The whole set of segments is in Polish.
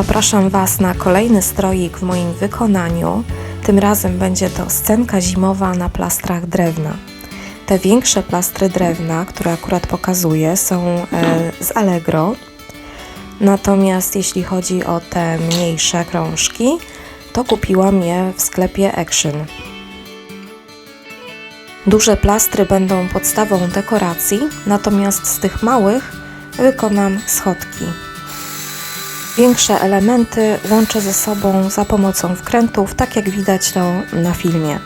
Zapraszam Was na kolejny stroik w moim wykonaniu. Tym razem będzie to scenka zimowa na plastrach drewna. Te większe plastry drewna, które akurat pokazuję, są e, z Allegro. Natomiast jeśli chodzi o te mniejsze krążki, to kupiłam je w sklepie Action. Duże plastry będą podstawą dekoracji, natomiast z tych małych wykonam schodki. Większe elementy łączę ze sobą za pomocą wkrętów, tak jak widać to na filmie.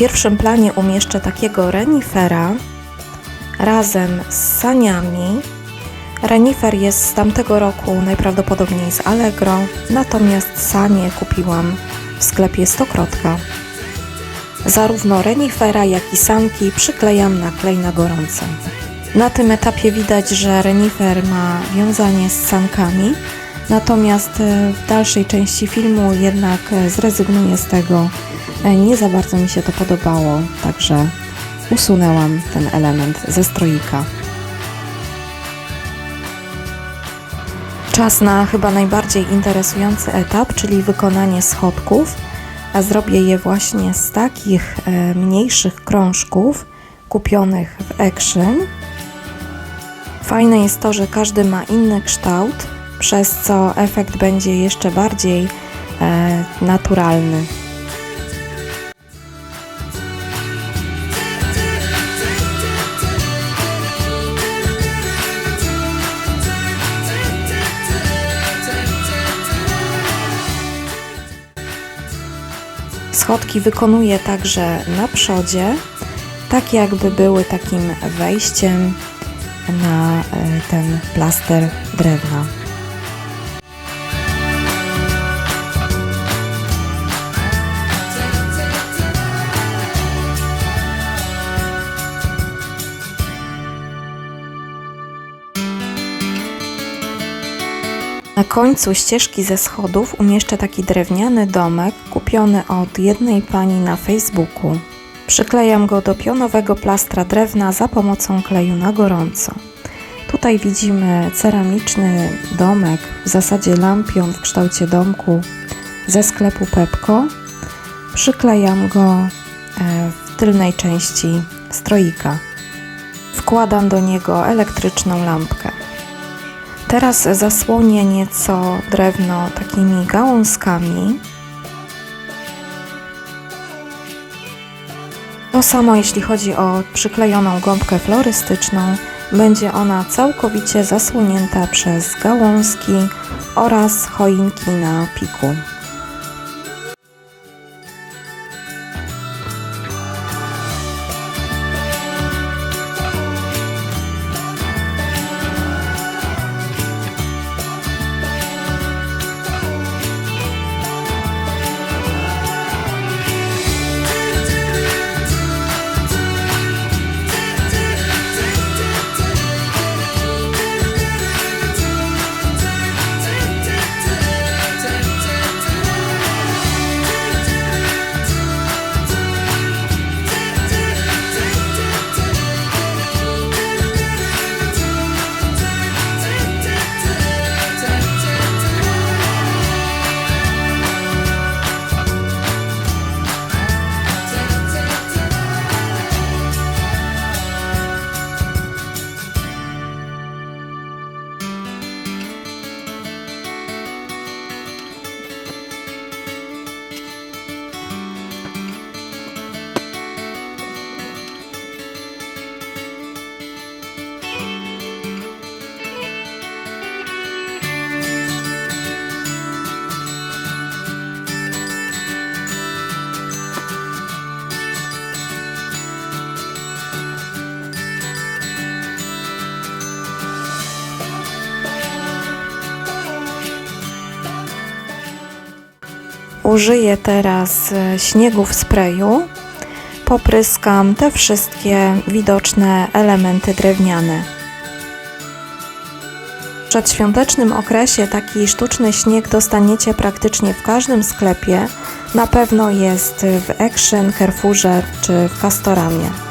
Pierwszym planie umieszczę takiego renifera razem z saniami. Renifer jest z tamtego roku, najprawdopodobniej z Allegro, natomiast sanie kupiłam w sklepie Stokrotka. Zarówno renifera, jak i sanki przyklejam na klej na gorąco. Na tym etapie widać, że renifer ma wiązanie z sankami, natomiast e, w dalszej części filmu jednak e, zrezygnuję z tego. E, Nie za bardzo mi się to podobało, także usunęłam ten element ze stroika. Czas na chyba najbardziej interesujący etap, czyli wykonanie schodków. A zrobię je właśnie z takich e, mniejszych krążków kupionych w Action. Fajne jest to, że każdy ma inny kształt, przez co efekt będzie jeszcze bardziej e, naturalny. Schodki wykonuję także na przodzie, tak jakby były takim wejściem na e, ten plaster drewna. Na końcu ścieżki ze schodów umieszczę taki drewniany domek kupiony od jednej pani na Facebooku. Przyklejam go do pionowego plastra drewna za pomocą kleju na gorąco. Tutaj widzimy ceramiczny domek, w zasadzie lampion w kształcie domku ze sklepu Pepko. Przyklejam go e, w tylnej części stroika. Wkładam do niego elektryczną lampkę. Teraz zasłonię nieco drewno takimi gałązkami. To samo jeśli chodzi o przyklejoną gąbkę florystyczną. Będzie ona całkowicie zasłonięta przez gałązki oraz choinki na piku. Użyję teraz e, śniegu w sprayu. Popryskam te wszystkie widoczne elementy drewniane. W przedświątecznym okresie taki sztuczny śnieg dostaniecie praktycznie w każdym sklepie. Na pewno jest w Action, Carrefourze czy w Castoramie.